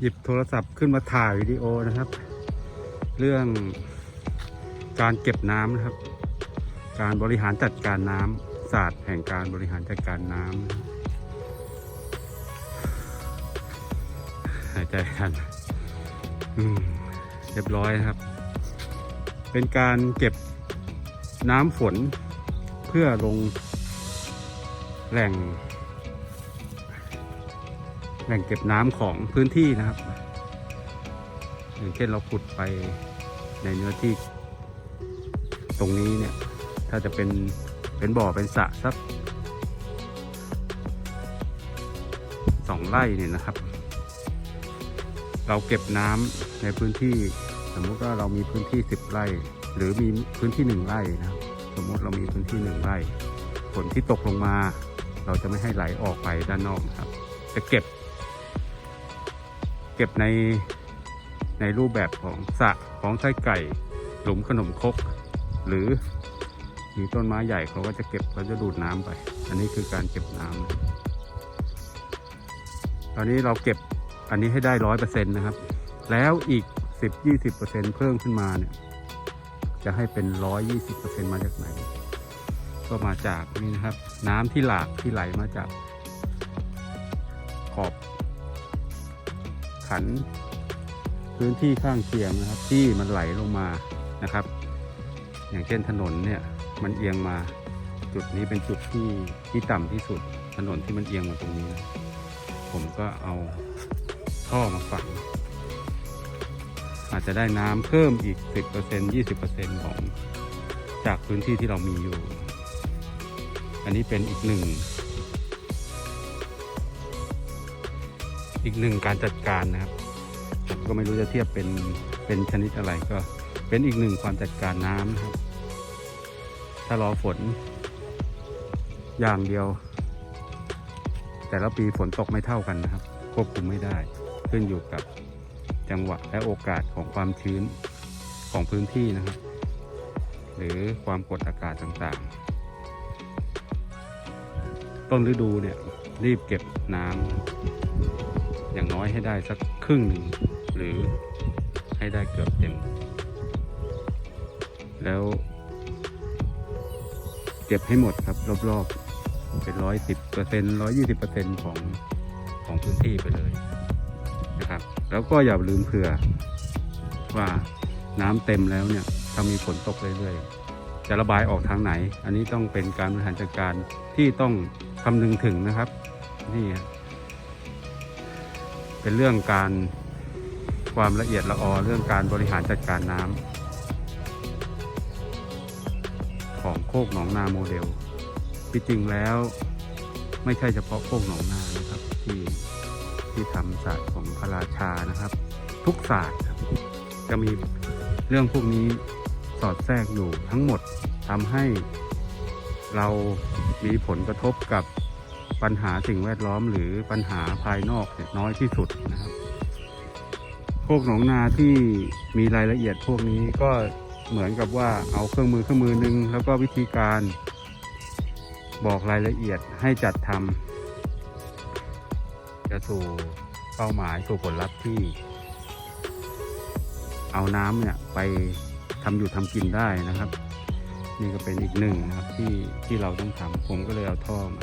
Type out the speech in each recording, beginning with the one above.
หยิบโทรศัพท์ขึ้นมาถ่ายวิดีโอนะครับ เรื่องการเก็บน้ำนะครับ การบริหารจัดการน้ำศาสตร์แห่งการบริหารจัดการน้ำหายใจทันเรียบร้อยนะครับ เป็นการเก็บน้ำฝนเพื่อลงแหล่ง แหล่งเก็บน้ำของพื้นที่นะครับ อย่างเช่นเราขุดไปในเนื้อที่ ตรงนี้เนี่ย ถ้าจะเป็นเป็นบ่อเป็นสระสักสองไร่เนี่ยนะครับ เราเก็บน้ำในพื้นที่ สมมุติว่าเรามีพื้นที่สิบไร่ หรือมีพื้นที่หนึ่งไร่นะครับ สมมติเรามีพื้นที่หนึ่งไร่ฝนที่ตกลงมา เราจะไม่ให้ไหลออกไปด้านนอกครับ จะเก็บ ก็บในในรูปแบบของสะของไส้ไก่ หลุมขนมครกหรือมีต้นไม้ใหญ่เขาก็จะเก็บเขาจะดูดน้ำไป อันนี้คือการเก็บน้ำตอนนี้เราเก็บอันนี้ให้ได้ร้อยเปอร์เซ็นต์นะครับ แล้วอีกสิบยี่สิบเปอร์เซ็นต์เพิ่มขึ้นมาเนี่ยจะให้เป็นร้อยยี่สิบเปอร์เซ็นต์มาจากไหน ก็มาจากนี่นะครับ น้ำที่หลากที่ไหลมาจากขอบ ขัน พื้นที่ข้างเคียงนะครับ ที่มันไหลลงมานะครับ อย่างเช่นถนนเนี่ยมันเอียงมาจุดนี้เป็นจุดที่ที่ต่ำที่สุดถนนที่มันเอียงมาตรงนี้นะผมก็เอาท่อมาฝัง อาจจะได้น้ำเพิ่มอีก 10% 20%ของจากพื้นที่ที่เรามีอยู่ อันนี้เป็นอีกหนึ่ง อีกหนึ่งการจัดการนะครับก็ไม่รู้จะเทียบเป็นเป็นชนิดอะไรก็เป็นอีกหนึ่งความจัดการน้ำนะครับ ถ้ารอฝน อย่างเดียว แต่ละปีฝนตกไม่เท่ากันนะครับ ควบคุมไม่ได้ขึ้นอยู่กับจังหวะและโอกาสของความชื้นของพื้นที่นะครับ หรือความกดอากาศต่างๆ ต้นฤดูเนี่ยรีบเก็บน้ำ อย่างน้อยให้ได้สักครึ่งหนึ่งหรือให้ได้เกือบเต็ม แล้วเก็บให้หมดครับรอบๆเป็นร้อยสิบเปอร์เซ็นร้อยยี่สิบเปอร์เซ็นของของพื้นที่ไปเลยนะครับ แล้วก็อย่าลืมเผื่อว่าน้ำเต็มแล้วเนี่ยถ้ามีฝนตกเรื่อยๆจะระบายออกทางไหน อันนี้ต้องเป็นการบริหารจัดการที่ต้องคำนึงถึงนะครับ นี่ เป็นเรื่องการความละเอียดละออเรื่องการบริหารจัดการน้ำของโคกหนองนาโมเดลที่จริงแล้วไม่ใช่เฉพาะโคกหนองนานะครับ ที่ที่ทำศาสตร์ของพระราชานะครับ ทุกศาสตร์จะมีเรื่องพวกนี้สอดแทรกอยู่ทั้งหมดทำให้เรามีผลกระทบกับ ปัญหาสิ่งแวดล้อมหรือปัญหาภายนอกเนี่ยน้อยที่สุดนะครับ พวกหนองนาที่มีรายละเอียดพวกนี้ก็เหมือนกับว่าเอาเครื่องมือเครื่องมือหนึ่งแล้วก็วิธีการบอกรายละเอียดให้จัดทำจะสู่เป้าหมายสู่ผลลัพธ์ที่ เอาน้ำเนี่ยไปทำอยู่ทำกินได้นะครับ นี่ก็เป็นอีกหนึ่งนะครับที่ที่เราต้องทำผมก็เลยเอาท่อมา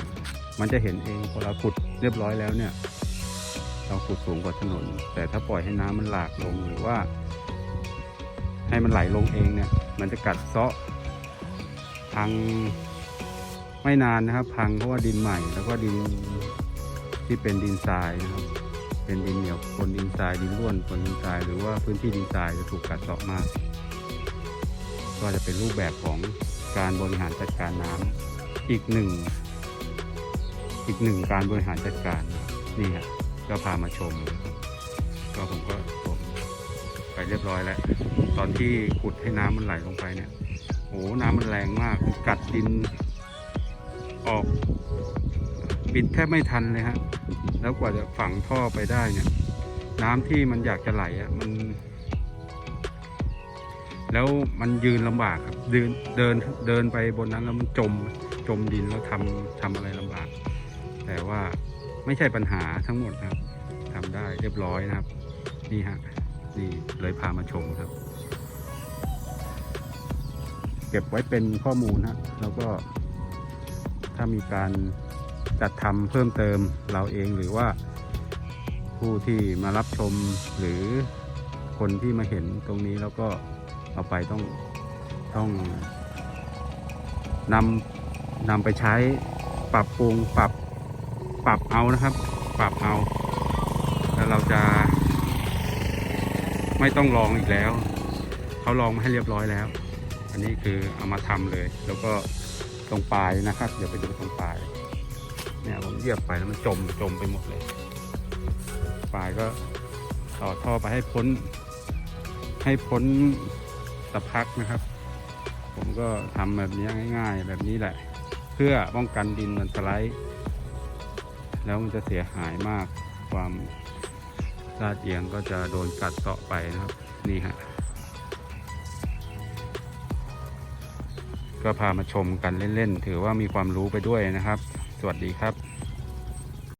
มันจะเห็นเองพอเราขุดเรียบร้อยแล้วเนี่ย เราขุดสูงกว่าถนน แต่ถ้าปล่อยให้น้ำมันหลากลงหรือว่า ให้มันไหลลงเองเนี่ย มันจะกัดเซาะพังไม่นานนะครับ พังเพราะว่าดินใหม่ แล้วก็ดินที่เป็นดินทรายนะครับ เป็นดินเหนียวปนดินทรายดินร่วนปนดินทรายหรือว่าพื้นที่ดินทรายจะถูกกัดเซาะมาก ก็จะเป็นรูปแบบของการบริหารจัดการน้ำอีกหนึ่ง อีกหนึ่งการบริหารจัดการนี่ครับก็พามาชม ก็ผมก็ผมไปเรียบร้อยแล้ว ตอนที่ขุดให้น้ำมันไหลลงไปเนี่ยโอ้น้ำมันแรงมาก กัดดินออก ปิดแทบไม่ทันเลยฮะ แล้วกว่าจะฝังท่อไปได้เนี่ย น้ำที่มันอยากจะไหลอะมัน แล้วมันยืนลำบากครับเดินเดินเดินไปบนนั้นแล้วมันจมจมดินแล้วทำทำอะไรลำบาก แต่ว่าไม่ใช่ปัญหาทั้งหมดครับทำได้เรียบร้อยนะครับ นี่ฮะนี่เลยพามาชมครับ เก็บไว้เป็นข้อมูลฮะแล้วก็ ถ้ามีการจัดทำเพิ่มเติมเราเองหรือว่าผู้ที่มารับชมหรือคนที่มาเห็นตรงนี้แล้วก็เอาไปต้องต้องนำนำไปใช้ปรับปรุงปรับ ปรับเอานะครับ ปรับเอา แล้วเราจะ ไม่ต้องลองอีกแล้ว เขาลองมาให้เรียบร้อยแล้ว อันนี้คือเอามาทำเลย แล้วก็ตรงปลายนะครับ เดี๋ยวไปดูตรงปลาย เนี่ยผมเหยียบไปแล้วมันจมจมไปหมดเลย ปลายก็ต่อท่อไปให้พ้น ให้พ้นสะพักนะครับ ผมก็ทำแบบนี้ง่าย ๆ แบบนี้แหละ เพื่อป้องกันดินมันสไลด์ แล้วมันจะเสียหายมากความลาดเอียงก็จะโดนกัดเตาะไปนะครับ นี่ฮะก็พามาชมกันเล่นๆ ถือว่ามีความรู้ไปด้วยนะครับ สวัสดีครับ